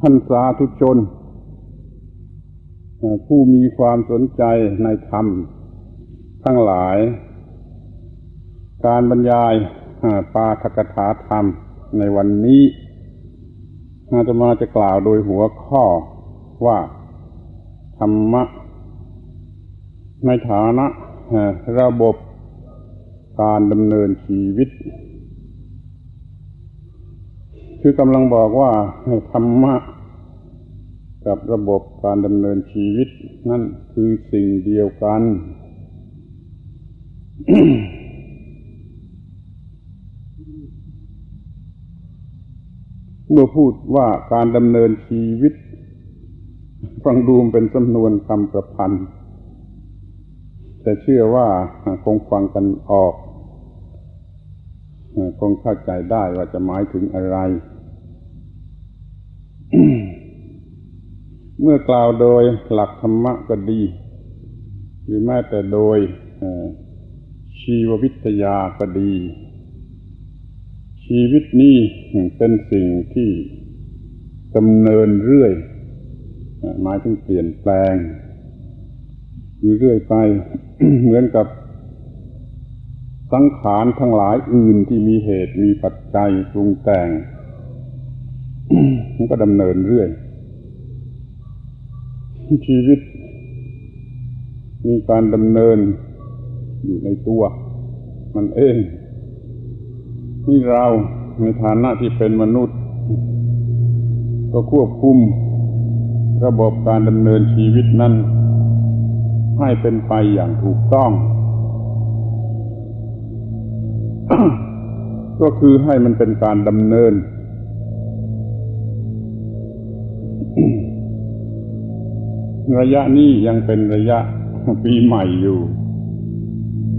ท่านสาธุชน ผู้มีความสนใจในธรรม ทั้งหลาย การบรรยายปาทกถาธรรมในวันนี้อาตมาจะกล่าวโดยหัวข้อว่า ธรรมะ ในฐานะระบบการดำเนินชีวิต คือกำลังบอกว่าธรรมะกับระบบการดำเนินชีวิต นั่นคือสิ่งเดียวกัน เมื่อพูดว่าการดำเนินชีวิต ฟังดูมเป็นสำนวนคำประพันธ์ แต่เชื่อว่าคงฟังกันออก คงเข้าใจได้ว่าจะหมายถึงอะไร เมื่อกล่าวโดยหลักธรรมะก็ดี หรือแม้แต่โดยชีววิทยาก็ดี ชีวิตนี้เป็นสิ่งที่ดำเนินเรื่อยหมายถึงเปลี่ยนแปลงอยู่เรื่อยไปเหมือนกับสังขารทั้งหลายอื่นที่มีเหตุมีปัจจัยปรุงแต่งมันก็ดำเนินเรื่อย ชีวิต มีการดำเนินอยู่ในตัว มันเองนี่เราในฐานะที่เป็นมนุษย์ ก็ควบคุมระบบการดำเนินชีวิตนั้น ให้เป็นไปอย่างถูกต้อง ก็คือให้มันเป็นการดำเนิน ระยะนี้ยังเป็นระยะปีใหม่อยู่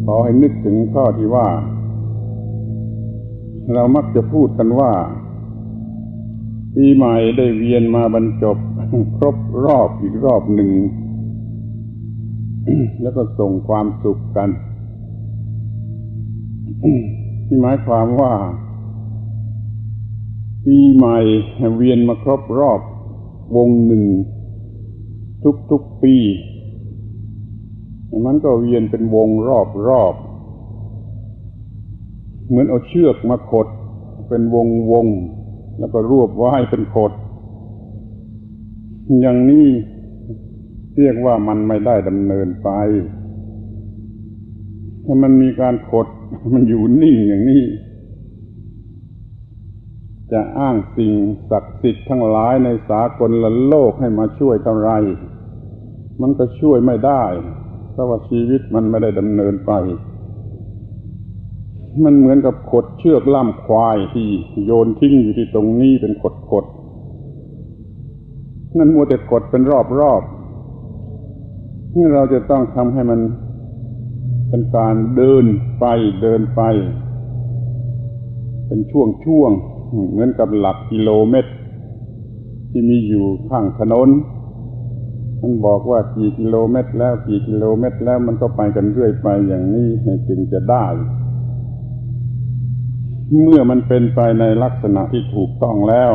ขอให้นึกถึงข้อที่ว่า เรามักจะพูดกันว่า ปีใหม่ได้เวียนมาบรรจบ ครบรอบอีกรอบหนึ่ง แล้วก็ส่งความสุขกันที่หมายความว่า ปีใหม่เวียนมาครบรอบวงหนึ่ง ทุกๆปี มันก็เวียนเป็นวงรอบรอบเหมือนเอาเชือกมาขด เป็นวงวง แล้วก็รวบไว้เป็นขด อย่างนี้เรียกว่ามันไม่ได้ดำเนินไป ถ้ามันมีการขดมันอยู่นิ่งอย่างนี้ จะอ้างสิ่งศักดิ์สิทธิ์ทั้งหลายในสากลละโลกให้มาช่วยเท่าไร มันก็ช่วยไม่ได้ เพราะว่าชีวิตมันไม่ได้ดำเนินไป มันเหมือนกับขดเชือกล่ามควายที่โยนทิ้งอยู่ที่ตรงนี้เป็นขดขดนั่นมัวแต่กดเป็นรอบรอบนี่เราจะต้องทำให้มันเป็นการเดินไปเดินไป เป็นช่วงช่วง เหมือนกับหลักกิโลเมตร ที่มีอยู่ข้างถนนมันบอกว่ากี่กิโลเมตร แล้วกี่กิโลเมตร แล้วมันก็ไปกันเรื่อยไปอย่างนี้จึงจะได้ เมื่อมันเป็นไปในลักษณะที่ถูกต้องแล้ว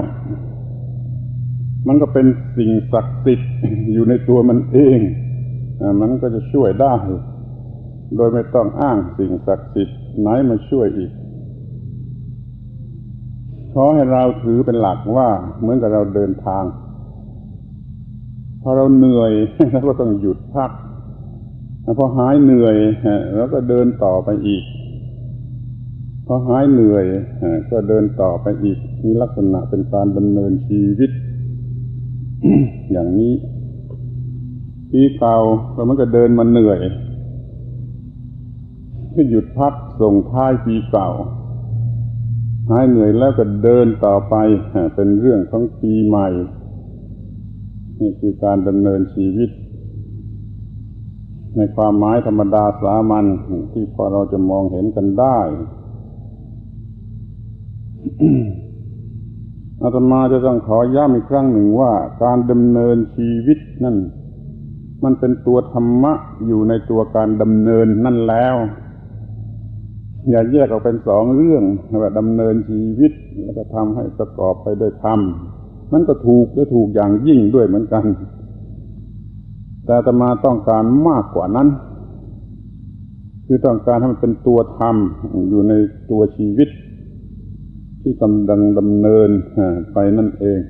มันก็เป็นสิ่งศักดิ์สิทธิ์อยู่ในตัวมันเองมันก็จะช่วยได้ โดยไม่ต้องอ้างสิ่งศักดิ์สิทธิ์ไหนมาช่วยอีก ขอให้เราถือเป็นหลักว่าเหมือนกับเราเดินทาง พอเราเหนื่อยเราก็ต้องหยุดพักพอหายเหนื่อยเราก็เดินต่อไปอีก พอหายเหนื่อยก็เดินต่อไปอีกมีลักษณะเป็นการดำเนินชีวิต อย่างนี้ปีเก่าเรามันก็เดินมาเหนื่อยก็หยุดพักส่งท้ายปีเก่า หายเหนื่อยแล้วก็เดินต่อไป เป็นเรื่องของปีใหม่ นี่คือการดำเนินชีวิต ในความหมายธรรมดาสามัญที่พอเราจะมองเห็นกันได้อาตมาจะต้องขอย้ำอีกครั้งหนึ่งว่าการดำเนินชีวิตนั่น มันเป็นตัวธรรมะอยู่ในตัวการดำเนินนั่นแล้ว อย่าแยกออกเป็นสองเรื่องว่าดำเนินชีวิตแล้วก็ทำให้ประกอบไปด้วยธรรมมันก็ถูกและถูกอย่างยิ่งด้วยเหมือนกัน แต่ตมาต้องการมากกว่านั้น คือต้องการให้มันเป็นตัวธรรมอยู่ในตัวชีวิต ที่กำลังดำเนินไปนั่นเอง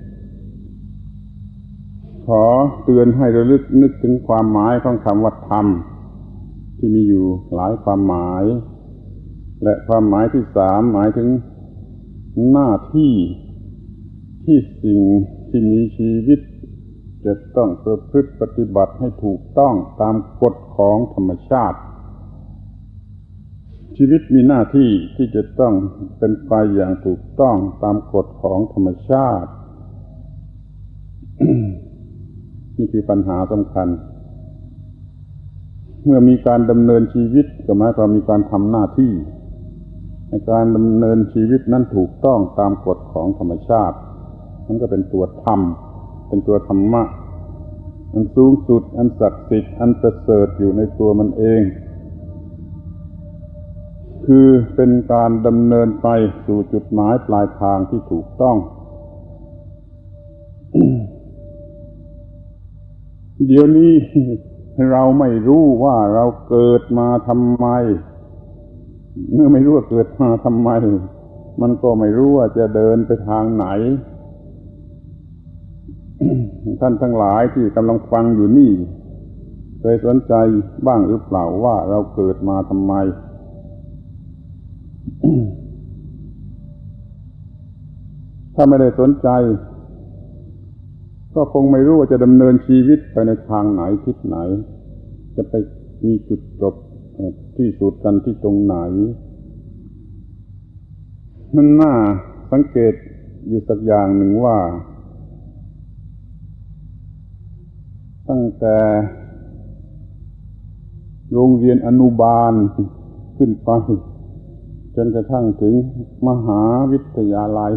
ขอเตือนให้ระลึกนึกถึงความหมายของคำว่าธรรมที่มีอยู่หลายความหมาย และความหมายที่สามหมายถึงหน้าที่ที่สิ่งที่มีชีวิต จะต้องประพฤติปฏิบัติให้ถูกต้องตามกฎของธรรมชาติ ชีวิตมีหน้าที่ที่จะต้องเป็นไปอย่างถูกต้องตามกฎของธรรมชาติ นี่คือปัญหาสำคัญ เมื่อมีการดำเนินชีวิตก็หมายความมีการทำหน้าที่ ในการดำเนินชีวิตนั้นถูกต้องตามกฎของธรรมชาติ มันก็เป็นตัวธรรม เป็นตัวธรรมะ อันสูงสุด อันศักดิ์สิทธิ์ อันประเสริฐอยู่ในตัวมันเอง คือเป็นการดำเนินไปสู่จุดหมายปลายทางที่ถูกต้อง เดี๋ยวนี้เราไม่รู้ว่าเราเกิดมาทำไม เมื่อไม่รู้ว่าเกิดมาทำไม มันก็ไม่รู้ว่าจะเดินไปทางไหน ท่านทั้งหลายที่กำลังฟังอยู่นี่เคยสนใจบ้างหรือเปล่าว่าเราเกิดมาทำไม ถ้าไม่ได้สนใจ ก็คงไม่รู้ว่าจะดำเนินชีวิตไปในทางไหนทิศไหน จะไปมีจุดจบ ที่สุดกันที่ตรงไหน มันน่าสังเกตอยู่สักอย่างหนึ่งว่า ตั้งแต่ โรงเรียนอนุบาลขึ้นไป จนกระทั่งถึงมหาวิทยาลัย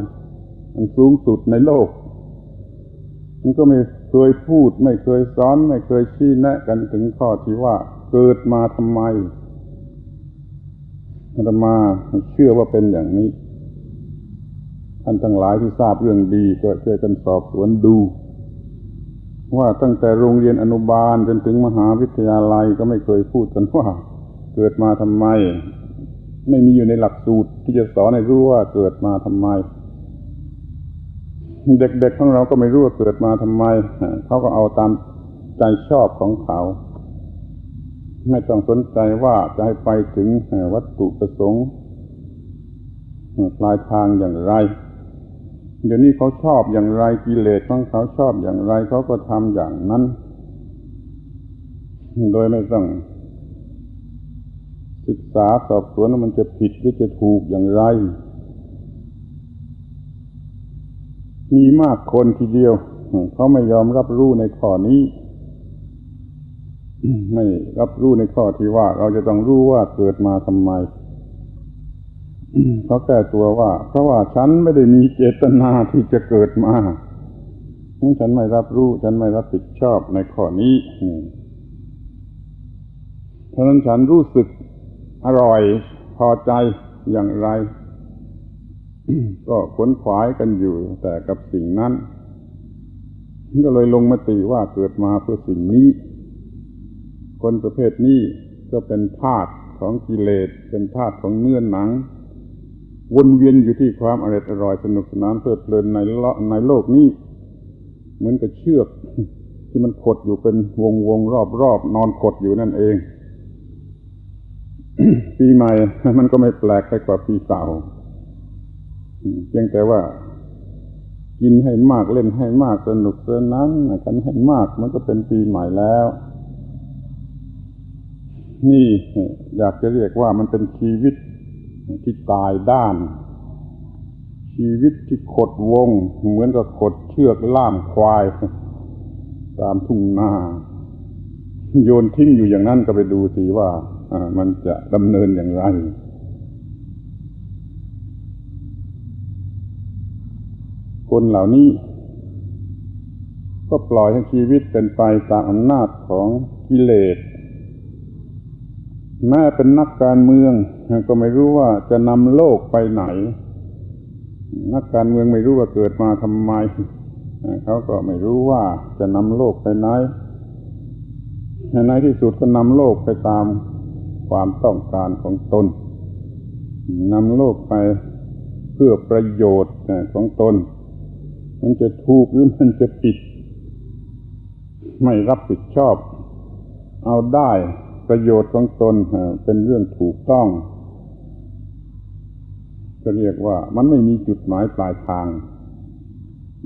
อันสูงสุดในโลก มันก็ไม่เคยพูด ไม่เคยสอน ไม่เคยชี้แนะกันถึงข้อที่ว่าเกิดมาทำไม อาตมาเชื่อว่าเป็นอย่างนี้ ท่านทั้งหลายที่ทราบเรื่องดีก็ช่วยกันสอบสวนดู ว่าตั้งแต่โรงเรียนอนุบาลจนถึงมหาวิทยาลัยก็ไม่เคยพูดกันว่า เกิดมาทำไม ไม่มีอยู่ในหลักสูตรที่จะสอนให้รู้ว่าเกิดมาทำไม เด็กๆของเราก็ไม่รู้ว่าเกิดมาทำไมเขาก็เอาตามใจชอบของเขา ไม่ต้องสนใจว่าจะให้ไปถึงวัตถุประสงค์ปลายทางอย่างไร เดี๋ยวนี้เขาชอบอย่างไรกิเลสของเขาชอบอย่างไรเขาก็ทำอย่างนั้น โดยไม่ต้องศึกษาสอบสวนว่ามันจะผิดหรือจะถูกอย่างไร มีมากคนทีเดียว เขาไม่ยอมรับรู้ในข้อนี้ ไม่รับรู้ในข้อที่ว่า เราจะต้องรู้ว่าเกิดมาทำไมเขาแก้ตัวว่า เพราะว่าฉันไม่ได้มีเจตนาที่จะเกิดมาฉันไม่รับรู้ ฉันไม่รับผิดชอบในข้อนี้เพราะนั้นฉันรู้สึกอร่อยพอใจอย่างไร ก็ขนขวายกันอยู่แต่กับสิ่งนั้น ก็เลยลงมติว่าเกิดมาเพื่อสิ่งนี้ คนประเภทนี้ก็เป็นธาตุของกิเลส เป็นธาตุของเนื้อหนัง วนเวียนอยู่ที่ความอร่อยอร่อยสนุกสนานเพลิดเพลินในโลกในโลกนี้ เหมือนกับเชือกที่มันขดอยู่เป็นวงวงรอบรอบนอนขดอยู่นั่นเอง ปีใหม่มันก็ไม่แปลกไปกว่าปีเก่าเพียงแต่ว่า กินให้มากเล่นให้มากสนุกสนานกันให้มากมันก็เป็นปีใหม่แล้ว นี่อยากจะเรียกว่ามันเป็นชีวิตที่ตายด้าน ชีวิตที่ขดวง เหมือนกับขดเชือกล่ามควาย ตามทุ่งนาโยนทิ้งอยู่อย่างนั้นก็ไปดูสิว่ามันจะดำเนินอย่างไรคนเหล่านี้ ก็ปล่อยให้ชีวิตเป็นไปตามอำนาจของกิเลส แม้เป็นนักการเมือง ก็ไม่รู้ว่าจะนำโลกไปไหน นักการเมืองไม่รู้ว่าเกิดมาทำไม เขาก็ไม่รู้ว่าจะนำโลกไปไหนในที่สุดก็นำโลกไปตามความต้องการของตนนำโลกไปเพื่อประโยชน์ของตน มันจะถูกหรือมันจะผิด ไม่รับผิดชอบ เอาได้ ประโยชน์ของตนเป็นเรื่องถูกต้องก็เรียกว่ามันไม่มีจุดหมายปลายทาง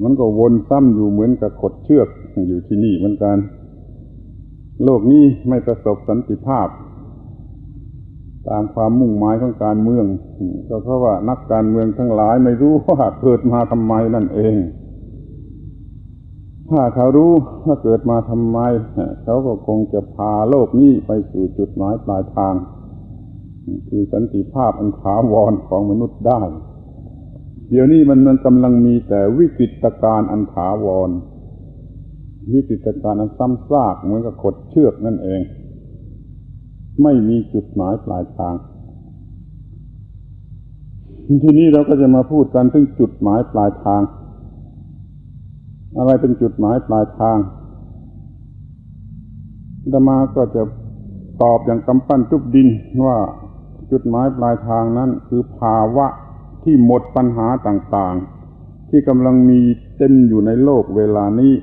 มันก็วนซ้ำอยู่เหมือนกับขดเชือกอยู่ที่นี่เหมือนกัน โลกนี้ไม่ประสบสันติภาพ ตามความมุ่งหมายของการเมือง ก็เพราะว่านักการเมืองทั้งหลายไม่รู้ว่าเกิดมาทำไมนั่นเอง ถ้าเขารู้ว่าเกิดมาทำไม เขาก็คงจะพาโลกนี้ไปสู่จุดหมายปลายทาง คือสันติภาพอันถาวรของมนุษย์ได้ เดี๋ยวนี้มันมันกำลังมีแต่วิกฤตการณ์อันถาวร วิกฤตการณ์อันซ้ำซากเหมือนกับขดเชือกนั่นเอง ไม่มีจุดหมายปลายทาง ทีนี้เราก็จะมาพูดกันถึงจุดหมายปลายทาง อะไรเป็นจุดหมายปลายทางธรรมาก็จะตอบอย่างกำปั้นทุบดินว่าจุดหมายปลายทางนั้นคือภาวะที่หมดปัญหาต่างๆ ที่กำลังมีเต็มอยู่ในโลกเวลานี้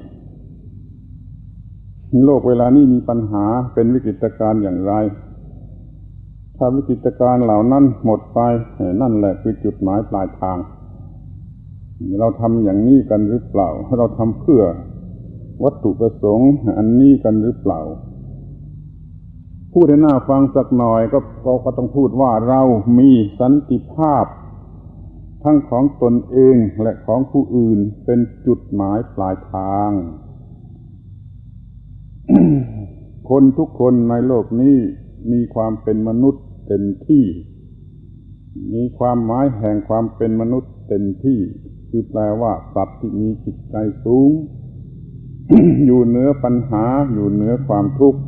โลกเวลานี้มีปัญหาเป็นวิกฤตการณ์อย่างไร ถ้าวิกฤตการณ์เหล่านั้นหมดไปนั่นแหละคือจุดหมายปลายทาง เราทำอย่างนี้กันหรือเปล่า เราทำเพื่อวัตถุประสงค์ อันนี้กันหรือเปล่า พูดให้หน้าฟังสักหน่อยก็ก็ต้องพูดว่าเรามีสันติภาพ ทั้งของตนเองและของผู้อื่นเป็นจุดหมายปลายทาง คนทุกคนในโลกนี้มีความเป็นมนุษย์เต็มที่ มีความหมายแห่งความเป็นมนุษย์เต็มที่ คือแปลว่าสัตว์ที่มีจิตใจสูง อยู่เหนือปัญหาอยู่เหนือความทุกข์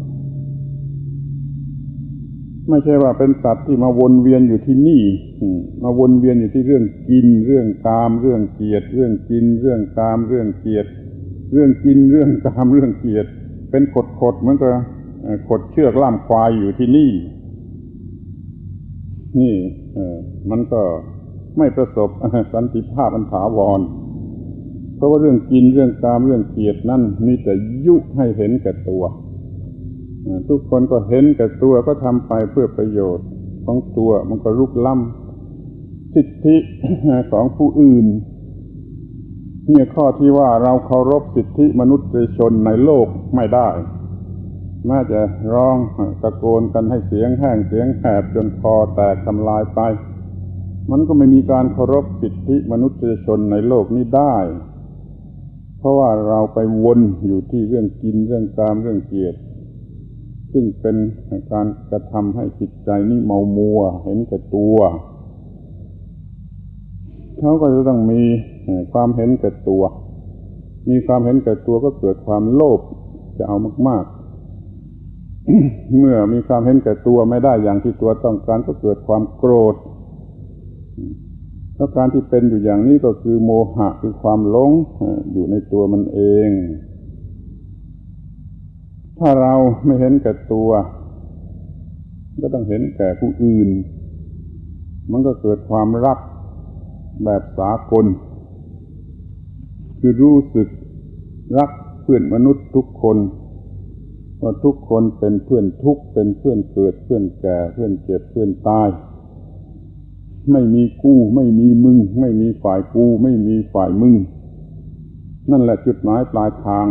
ไม่ใช่ว่าเป็นสัตว์ที่มาวนเวียนอยู่ที่นี่มาวนเวียนอยู่ที่เรื่องกิน เรื่องกาม เรื่องเกียรติเรื่องกิน เรื่องกาม เรื่องเกียรติเรื่องกินเรื่องกามเรื่องเกียรติเป็นขดขดเหมือนกับขดเชือกล่ามควายอยู่ที่นี่ นี่มันก็ ไม่ประสบสันติภาพอันถาวร เพราะว่าเรื่องกินเรื่องกามเรื่องเกียรตินั่นมีแต่ยุให้เห็นแก่ตัว ทุกคนก็เห็นแก่ตัวก็ทำไปเพื่อประโยชน์ของตัวมันก็ลุกล้ำสิทธิของผู้อื่นเนี่ยข้อที่ว่าเราเคารพสิทธิมนุษยชนในโลกไม่ได้แม้จะร้องตะโกนกันให้เสียงแห้งเสียงแหบจนคอแตกทำลายไป มันก็ไม่มีการเคารพสิทธิมนุษยชนในโลกนี้ได้ เพราะว่าเราไปวนอยู่ที่เรื่องกินเรื่องกามเรื่องเกียรติซึ่งเป็นการกระทำให้จิตใจนี่เมามัว เห็นแก่ตัวเขาก็จะต้องมีความเห็นแก่ตัว มีความเห็นแก่ตัวก็เกิดความโลภจะเอามาก ๆ เมื่อมีความเห็นแก่ตัวไม่ได้อย่างที่ตัวต้องการก็เกิดความโกรธ แล้วการที่เป็นอยู่อย่างนี้ก็คือโมหะคือความหลงอยู่ในตัวมันเอง ถ้าเราไม่เห็นแก่ตัว ก็ต้องเห็นแก่ผู้อื่น มันก็เกิดความรักแบบสากล คือรู้สึกรักเพื่อนมนุษย์ทุกคนว่าทุกคนเป็นเพื่อนทุกเป็นเพื่อนเกิดเพื่อนแก่เพื่อนเจ็บเพื่อนตาย ไม่มีกู้ ไม่มีมึง ไม่มีฝ่ายกู้ ไม่มีฝ่ายมึง นั่นแหละจุดหมายปลายทาง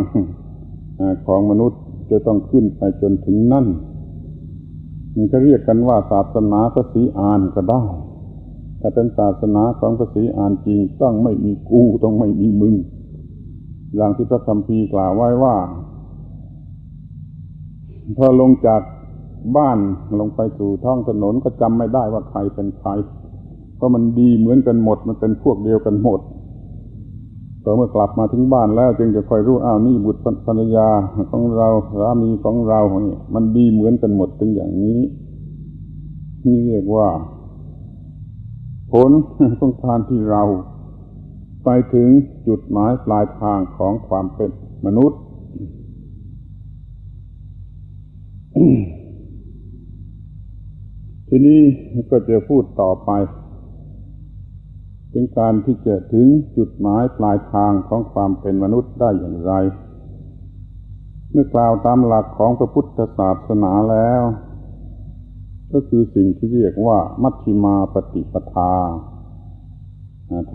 ของมนุษย์จะต้องขึ้นไปจนถึงนั่น มันก็เรียกกันว่าศาสนาพระศรีอานก็ได้แต่เป็นศาสนาของพระศรีอานจริงต้องไม่มีกู้ต้องไม่มีมึงอย่างที่พระคัมภีร์กล่าวไว้ว่าพอลงจากบ้านลงไปสู่ท้องถนนก็จำไม่ได้ว่าใครเป็นใคร ราะมันดีเหมือนกันหมด มันเป็นพวกเดียวกันหมดต่อเมื่อกลับมาถึงบ้านแล้ว จึงจะค่อยรู้อ้าวนี่บุตรภรรยาของเราสามีของเราเนี่ยมันดีเหมือนกันหมดถึงอย่างนี้ นี่เรียกว่า ผลของการที่เรา ไปถึงจุดหมายปลายทางของความเป็นมนุษย์ทีนี้ก็จะพูดต่อไป เป็นการที่จะถึงจุดหมายปลายทางของความเป็นมนุษย์ได้อย่างไร เมื่อกล่าวตามหลักของพระพุทธศาสนาแล้ว ก็คือสิ่งที่เรียกว่ามัชฌิมาปฏิปทา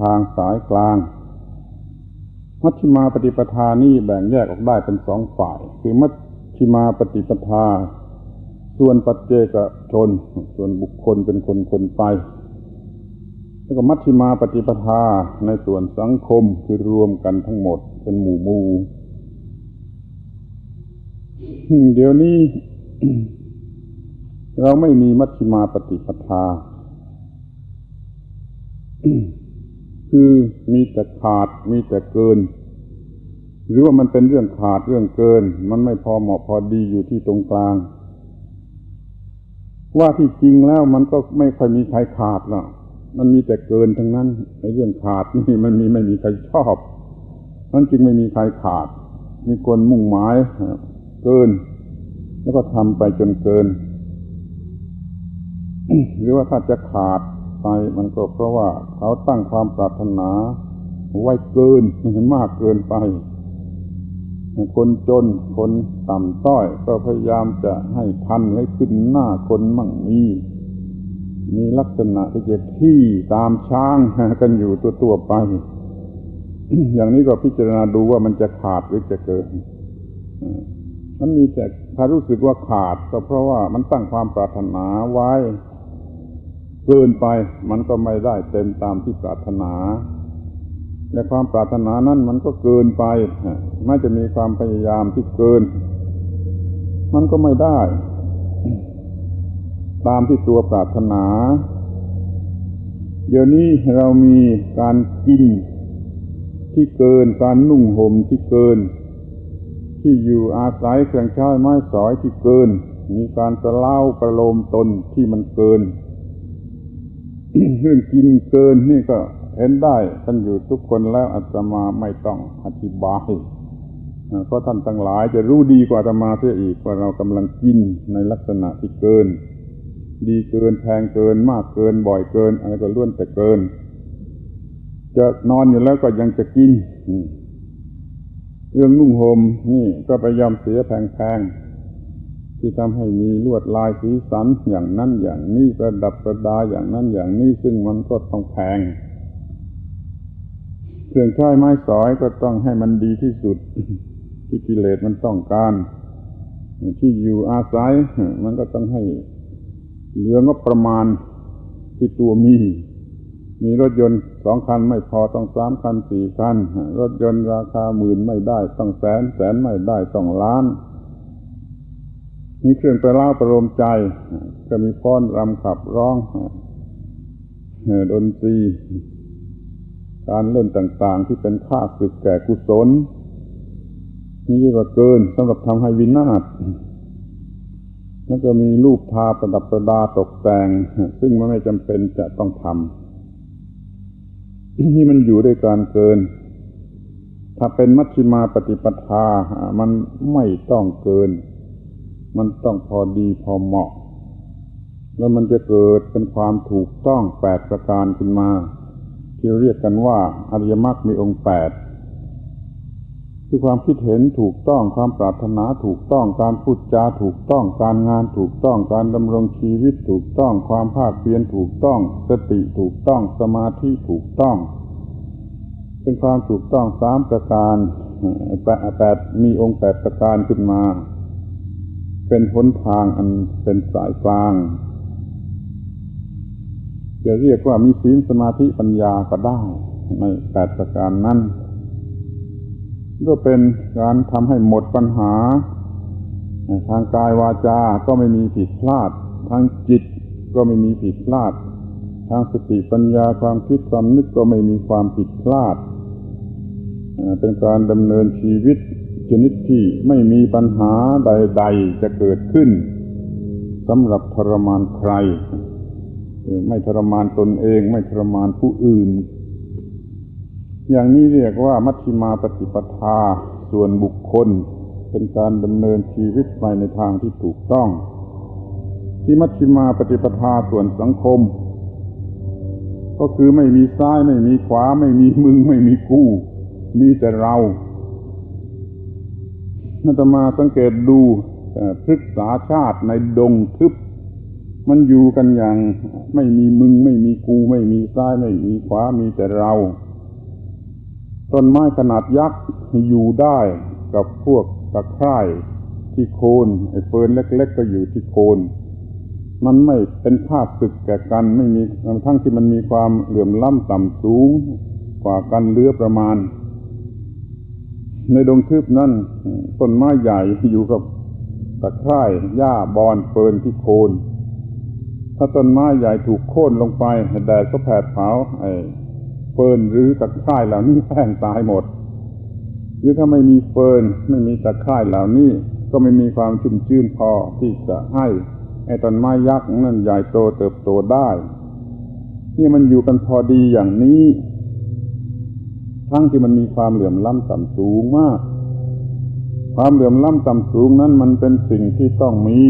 ทางสายกลาง มัชฌิมาปฏิปทานี่แบ่งแยกออกได้เป็นสองฝ่าย คือมัชฌิมาปฏิปทา ส่วนปัจเจกชน ส่วนบุคคลเป็นคนคนไป แล้วก็มัชฌิมาปฏิปทาในส่วนสังคมคือรวมกันทั้งหมดเป็นหมู่มู่เดี๋ยวนี้ เราไม่มีมัชฌิมาปฏิปทา คือมีแต่ขาดมีแต่เกิน หรือว่ามันเป็นเรื่องขาดเรื่องเกิน มันไม่พอเหมาะพอดีอยู่ที่ตรงกลาง ว่าที่จริงแล้วมันก็ไม่ค่อยมีใครขาดหรอก มันมีแต่เกินทั้งนั้นในเรื่องขาดนี่มันมีไม่มีใครชอบนั่นจึงไม่มีใครขาด มีคนมุ่งหมายเกิน แล้วก็ทำไปจนเกิน หรือว่าถ้าจะขาดไปมันก็เพราะว่าเขาตั้งความปรารถนา ไว้เกินมากเกินไป คนจนคนต่ำต้อย ก็พยายามจะให้ทันให้ขึ้นหน้าคนมั่งมี มีลักษณะที่จะขี้ตามช้างกันอยู่ตัวๆไป อย่างนี้ก็พิจารณาดูว่ามันจะขาดหรือจะเกินมันมีแต่ถ้ารู้สึกว่าขาดก็เพราะว่ามันตั้งความปรารถนาไว้ เกินไปมันก็ไม่ได้เต็มตามที่ปรารถนาและความปรารถนานั้นมันก็เกินไปไม่จะมีความพยายามที่เกิน มันก็ไม่ได้ ตามที่ตัวปรารถนา เดี๋ยวนี้เรามีการกินที่เกินการนุ่งห่มที่เกิน ที่อยู่อาศัยเครื่องใช้ไม้สอยที่เกิน มีการสะเล่าประโลมตนที่มันเกินเรื่องกินเกินนี่ก็เห็นได้ท่านอยู่ทุกคนแล้วอาตมาไม่ต้องอธิบายเพราะท่านทั้งหลายจะรู้ดีกว่าอาตมาเสียอีกว่าเรากำลังกินในลักษณะที่เกิน ดีเกินแพงเกินมากเกินบ่อยเกิน อะไรก็ล้วนแต่เกิน จะนอนอยู่แล้วก็ยังจะกินเรื่องนุ่งห่มนี่ก็ไปยอมเสียแพงๆที่ทำให้มีลวดลายสีสันอย่างนั้นอย่างนี้ประดับประดาอย่างนั้นอย่างนี้ซึ่งมันก็ต้องแพงเครื่องใช้ไม้สอยก็ต้องให้มันดีที่สุด ที่กิเลสมันต้องการ ที่อยู่อาศัยมันก็ต้องให้ เหลืองบประมาณที่ตัวมี มีรถยนต์สองคันไม่พอต้องสามคันสี่คัน รถยนต์ราคาหมื่นไม่ได้ ต้องแสนแสนไม่ได้ต้องล้านมีเครื่องประล่าประโลมใจ ก็มีฟ้อนรำขับร้องดนตรีการเล่นต่างๆ ที่เป็นค่าศึกแก่กุศล นี่เรียกว่าเกินสำหรับทำให้วินาศ แล้วก็มีรูปทาประดับประดาตกแต่ง ซึ่งมันไม่จำเป็นจะต้องทำที่มันอยู่ด้วยการเกิน ถ้าเป็นมัชฌิมาปฏิปทา มันไม่ต้องเกิน มันต้องพอดีพอเหมาะ แล้วมันจะเกิดเป็นความถูกต้องแปดประการขึ้นมา ที่เรียกกันว่าอริยมรรคมีองค์แปด คือความคิดเห็นถูกต้องความปรารถนาถูกต้องการพูดจาถูกต้องการงานถูกต้องการดำรงชีวิตถูกต้องความภาคเพียรถูกต้อง สติถูกต้องสมาธิถูกต้อง เป็นความถูกต้องสามประการแปดมีองค์แปดประการขึ้นมา เป็นหนทางอันเป็นสายกลางจะเรียกว่ามีศีลสมาธิปัญญาก็ได้ในแปดประการนั้น ก็เป็นการทำให้หมดปัญหา ทางกายวาจา ก็ไม่มีผิดพลาด ทางจิตก็ไม่มีผิดพลาด ทางสติปัญญาความคิดความนึกก็ไม่มีความผิดพลาด เป็นการดำเนินชีวิตชนิดที่ไม่มีปัญหาใด ๆ จะเกิดขึ้นสำหรับทรมานใคร ไม่ทรมานตนเอง ไม่ทรมานผู้อื่น อย่างนี้เรียกว่ามัชฌิมาปฏิปทาส่วนบุคคล เป็นการดำเนินชีวิตไปในทางที่ถูกต้อง ที่มัชฌิมาปฏิปทาส่วนสังคม ก็คือไม่มีซ้ายไม่มีขวา ไม่มีมึงไม่มีกูมีแต่เรานัตมาสังเกตดูพฤกษาชาติในดงทึบ มันอยู่กันอย่างไม่มีมึงไม่มีกู ไม่มีซ้ายไม่มีขวามีแต่เรา ต้นไม้ขนาดยักษ์อยู่ได้กับพวกตะไคร่ที่โคนไอ้เฟิร์นเล็ก ๆ ก็อยู่ที่โคน มันไม่เป็นภาพศึกแก่กันไม่มีทั้งที่มันมีความเหลื่อมล้ำต่ำสูง กว่ากันเลือประมาณ ในดงทึบนั้นต้นไม้ใหญ่อยู่กับตะไคร่หญ้าบอนเฟิร์นที่โคนถ้าต้นไม้ใหญ่ถูกโค่นลงไปแดดก็แผดเผาไอ้ เฟิร์นหรือตะไคร่เหล่านี้แห้งตายหมด หรือถ้าไม่มีเฟิร์นไม่มีตะไคร่เหล่านี้ก็ไม่มีความชุ่มชื่นพอที่จะให้ไอ้ต้นไม้ยักษ์นั่นใหญ่โตเติบโตได้ นี่มันอยู่กันพอดีอย่างนี้ ทั้งที่มันมีความเหลื่อมล้ำต่ำสูงมาก ความเหลื่อมล้ำต่ำสูงนั้นมันเป็นสิ่งที่ต้องมี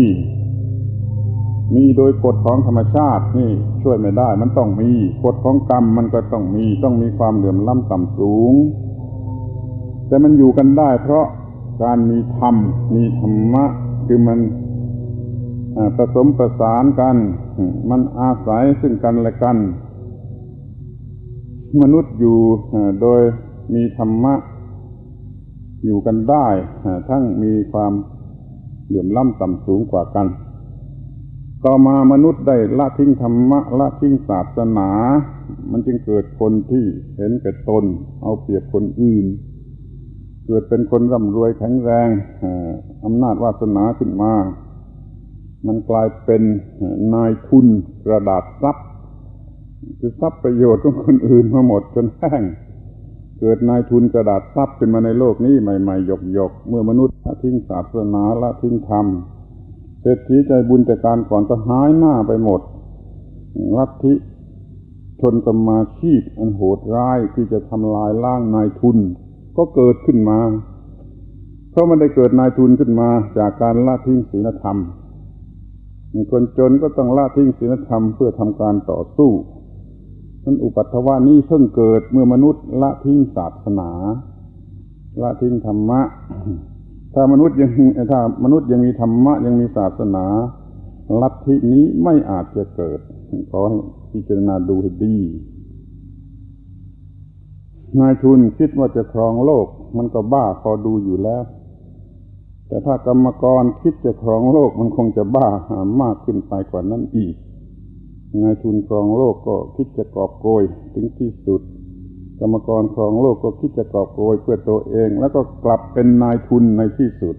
มีโดยกฎของธรรมชาตินี่ช่วยไม่ได้ มันต้องมีกฎของกรรมมันก็ต้องมีต้องมีความเหลื่อมล้ำต่ำสูง แต่มันอยู่กันได้ เพราะการมีธรรมมีธรรมะคือมันผสมประสานกัน มันอาศัยซึ่งกันและกัน มนุษย์อยู่โดยมีธรรมะ อยู่กันได้ ทั้งมีความเหลื่อมล้ำต่ำสูงกว่ากัน ต่อมามนุษย์ได้ละทิ้งธรรมะละทิ้งศาสนา มันจึงเกิดคนที่เห็นแก่ตน เอาเปรียบคนอื่น เกิดเป็นคนร่ำรวยแข็งแรงอำนาจวาสนาขึ้นมา มันกลายเป็นนายทุนกระดาษทรัพย์คือทรัพย์ประโยชน์ของคนอื่นมาหมดจนแห้งเกิดนายทุนกระดาษทรัพย์ขึ้นมาในโลกนี้ใหม่ๆหยกๆเมื่อมนุษย์ละทิ้งศาสนาละทิ้งธรรม เศรษฐีใจบุญแต่การก่อนก็หายหน้าไปหมดลัทธิชนสมาชีพอันโหดร้ายที่จะทำลายล้างนายทุน ก็เกิดขึ้นมา เพราะมันได้เกิดนายทุนขึ้นมาจากการละทิ้งศีลธรรมคนจนก็ต้องละทิ้งศีลธรรมเพื่อทำการต่อสู้นั้นอุปัตถวานี้เพิ่งเกิดเมื่อมนุษย์ละทิ้งศาสนา ละทิ้งธรรมะ ถ้ามนุษย์ยังถ้ามนุษย์ยังมีธรรมะยังมีศาสนา ลัทธินี้ไม่อาจจะเกิดขอให้พิจารณาดูให้ดีนายทุนคิดว่าจะครองโลก มันก็บ้าพอดูอยู่แล้ว แต่ถ้ากรรมกรคิดจะครองโลกมันคงจะบ้ามากขึ้นไปกว่านั้นอีกนายทุนครองโลกก็คิดจะกอบโกยถึงที่สุด กรรมกรครองโลกก็คิดจะกอบโกยเพื่อตัวเอง แล้วก็กลับเป็นนายทุนในที่สุด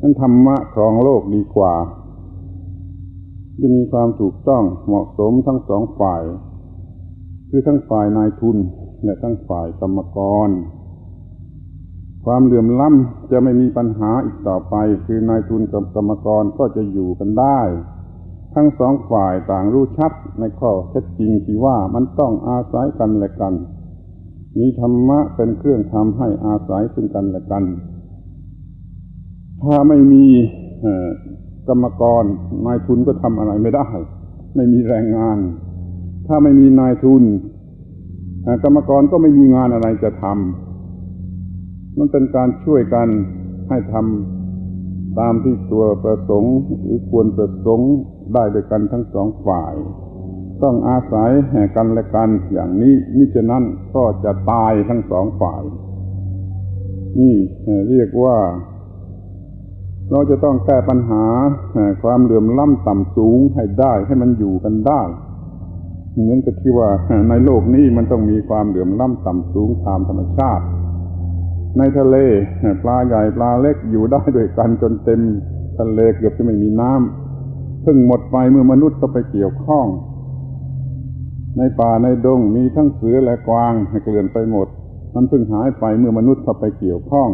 นั้นธรรมะครองโลกดีกว่าจะมีความถูกต้องเหมาะสมทั้งสองฝ่าย คือทั้งฝ่ายนายทุนและทั้งฝ่ายกรรมกร ความเหลื่อมล้ำจะไม่มีปัญหาอีกต่อไป คือนายทุนกับกรรมกรก็จะอยู่กันได้ ทั้งสองฝ่ายต่างรู้ชัดในข้อเท็จจริงที่ว่ามันต้องอาศัยกันและกัน มีธรรมะเป็นเครื่องทำให้อาศัยซึ่งกันและกัน ถ้าไม่มีกรรมกรนายทุนก็ทำอะไรไม่ได้ ไม่มีแรงงาน ถ้าไม่มีนายทุนกรรมกรก็ไม่มีงานอะไรจะทำมันเป็นการช่วยกันให้ทำตามที่ตัวประสงค์หรือควรประสงค์ ได้ด้วยกันทั้งสองฝ่าย ต้องอาศัยแห่กันและกันอย่างนี้มิฉะนั้นก็จะตายทั้งสองฝ่าย นี่เรียกว่า เราจะต้องแก้ปัญหาความเหลื่อมล้ำต่ำสูงให้ได้ให้มันอยู่กันได้เหมือนกับที่ว่าในโลกนี้มันต้องมีความเหลื่อมล้ำต่ำสูงตามธรรมชาติ ในทะเลปลาใหญ่ปลาเล็กอยู่ได้ด้วยกันจนเต็มทะเลเกือบจะไม่มีน้ำ เพิ่งหมดไปเมื่อมนุษย์ก็ไปเกี่ยวข้อง ในป่าในดงมีทั้งเสือและกวางเกลื่อนไปหมด มันเพิ่งหายไปเมื่อมนุษย์เข้าไปเกี่ยวข้อง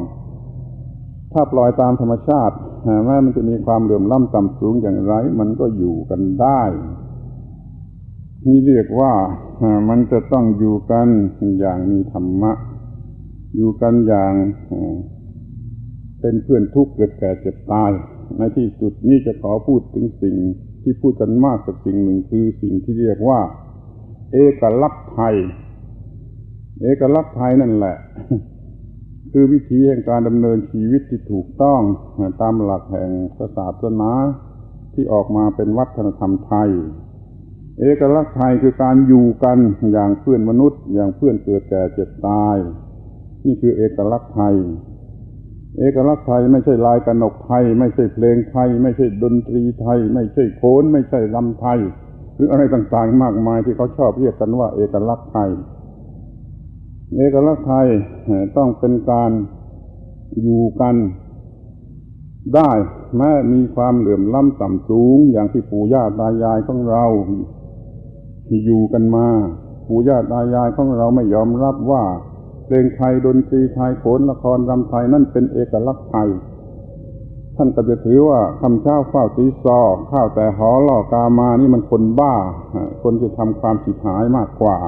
ถ้าปล่อยตามธรรมชาติแม้มันจะมีความเหลื่อมล้ำต่ำสูงอย่างไร มันก็อยู่กันได้ นี่เรียกว่ามันจะต้องอยู่กันอย่างมีธรรมะ อยู่กันอย่างเป็นเพื่อนทุกข์เกิดแก่เจ็บตาย ในที่สุดนี้จะขอพูดถึงสิ่งที่พูดกันมากสักสิ่งหนึ่งคือสิ่งที่เรียกว่า เอกลักษณ์ไทย เอกลักษณ์ไทยนั่นแหละ คือวิธีแห่งการดำเนินชีวิตที่ถูกต้องตามหลักแห่งศาสนาที่ออกมาเป็นวัฒนธรรมไทย เอกลักษณ์ไทยคือการอยู่กันอย่างเพื่อนมนุษย์ อย่างเพื่อนเกิดแก่เจ็บตาย นี่คือเอกลักษณ์ไทย เอกลักษณ์ไทยไม่ใช่ลายกระหนกไทย ไม่ใช่เพลงไทย ไม่ใช่ดนตรีไทย ไม่ใช่โขนไม่ใช่ลำไทย หรืออะไรต่างๆ มากมายที่เขาชอบเรียกกันว่า เอกลักษณ์ไทย เอกลักษณ์ไทยต้องเป็นการอยู่กันได้แม้มีความเหลื่อมล้ำต่ำสูง อย่างที่ปู่ย่าตายายของเราที่อยู่กันมา ปู่ย่าตายายของเราไม่ยอมรับว่า เพลงไทยดนตรีไทยโขนละครรำไทยนั่นเป็นเอกลักษณ์ไทย ท่านก็จะถือว่าคำเช้าเฝ้าตีซอข้าวแต่หอล่อกามานี่มันคนบ้า คนจะทำความผิดหายมากกว่า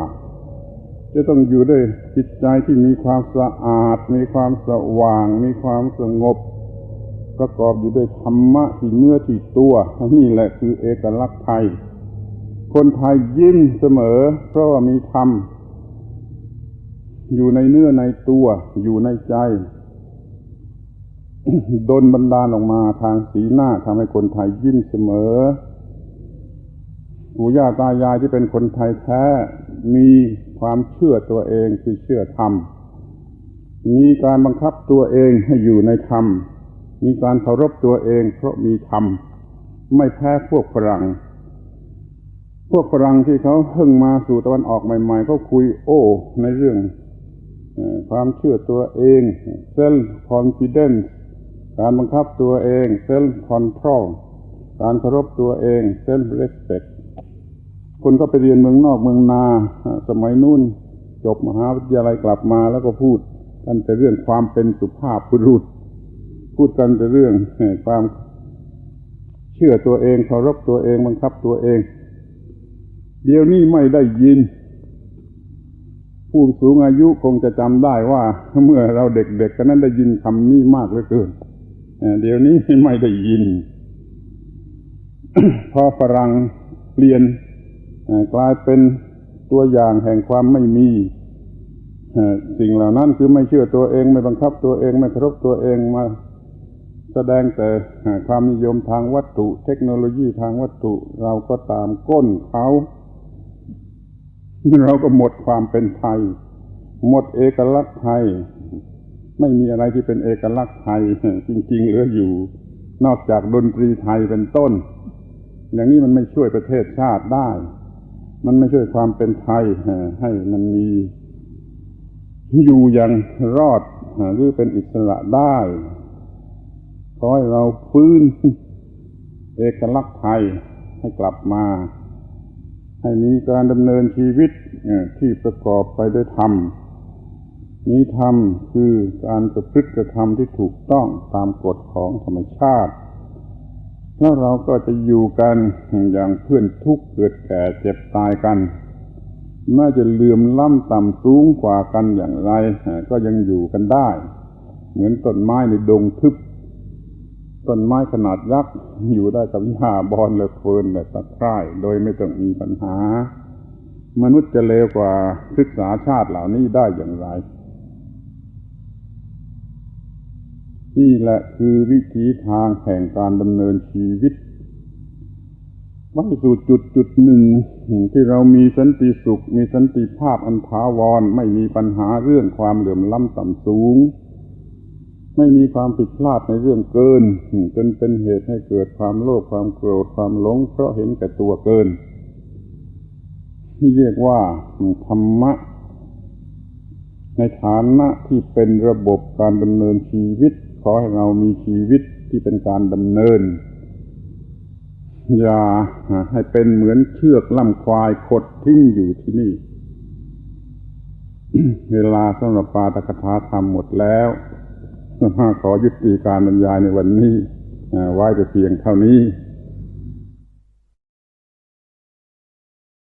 จะต้องอยู่ด้วยจิตใจที่มีความสะอาด มีความสว่าง มีความสงบ ประกอบอยู่ด้วยธรรมะที่เนื้อที่ตัวนี่แหละคือเอกลักษณ์ไทย คนไทยยิ้มเสมอ เพราะว่ามีธรรม อยู่ในเนื้อในตัวอยู่ในใจดนบันดาลออกมาทางสีหน้าทำให้คนไทยยิ้มเสมอปู่ย่าตายายที่เป็นคนไทยแท้ มีความเชื่อตัวเองคือเชื่อธรรม มีการบังคับตัวเองให้อยู่ในธรรม มีการเคารพตัวเอง เพราะมีธรรม ไม่แพ้พวกฝรั่ง พวกฝรั่งที่เขาเพิ่งมาสู่ตะวันออกใหม่ๆเขาคุยโอ้ในเรื่อง ความเชื่อตัวเอง self confidence การบังคับตัวเอง self control การเคารพตัวเอง self respect คนก็ไปเรียนเมืองนอกเมืองนา สมัยนู้นจบมหาวิทยาลัยกลับมาแล้วก็พูดกันแต่เรื่องความเป็นสุภาพบุรุษ พูดกันแต่เรื่องความเชื่อตัวเองเคารพตัวเองบังคับตัวเอง เดี๋ยวนี้ไม่ได้ยิน ผู้สูงอายุคงจะจำได้ว่า เมื่อเราเด็กๆกันนั้นได้ยินคำนี้มากเหลือเกินเดี๋ยวนี้ไม่ได้ยิน พอฝรั่งเปลี่ยนกลายเป็นตัวอย่างแห่งความไม่มีสิ่งเหล่านั้นคือไม่เชื่อตัวเอง ไม่บังคับตัวเอง ไม่เคารพตัวเองมาแสดงแต่ความนิยมทางวัตถุ เทคโนโลยีทางวัตถุ เราก็ตามก้นเขา เราก็หมดความเป็นไทย หมดเอกลักษณ์ไทย ไม่มีอะไรที่เป็นเอกลักษณ์ไทย จริง ๆ เหลืออยู่ นอกจากดนตรีไทยเป็นต้น อย่างนี้มันไม่ช่วยประเทศชาติได้ มันไม่ช่วยความเป็นไทยให้มันมีอยู่อย่างรอดหรือเป็นอิสระได้ขอให้เราฟื้นเอกลักษณ์ไทยให้กลับมา ให้มีการดำเนินชีวิตที่ประกอบไปด้วยธรรมมีธรรมคือการประพฤติกระทำที่ถูกต้องตามกฎของธรรมชาติแล้วเราก็จะอยู่กันอย่างเพื่อนทุกข์เกิดแก่เจ็บตายกันน่าจะเลื่อมล้ำต่ำสูงกว่ากันอย่างไร ก็ยังอยู่กันได้ เหมือนต้นไม้ในดงทึบ ต้นไม้ขนาดยักษ์อยู่ได้กับหญ้าบอนและเฟินและตะไคร่โดยไม่ต้องมีปัญหา มนุษย์จะเลวกว่าศึกษาชาติเหล่านี้ได้อย่างไร นี่แหละคือวิธีทางแห่งการดำเนินชีวิตมาสู่จุดจุดหนึ่ง ที่เรามีสันติสุข มีสันติภาพอันถาวร ไม่มีปัญหาเรื่องความเหลื่อมล้ำต่ำสูง ไม่มีความผิดพลาดในเรื่องเกิน จนเป็นเหตุให้เกิดความโลภความโกรธความหลง เพราะเห็นแก่ตัวเกินที่เรียกว่าธรรมะ ในฐานะที่เป็นระบบการดำเนินชีวิต ขอให้เรามีชีวิตที่เป็นการดำเนิน อย่าให้เป็นเหมือนเชือกล่ำควายขดทิ้งอยู่ที่นี่ เวลาสำหรับปาตกถาธรรมหมดแล้ว ขอยุติการบรรยายในวันนี้ไว้แต่เพียงเท่านี้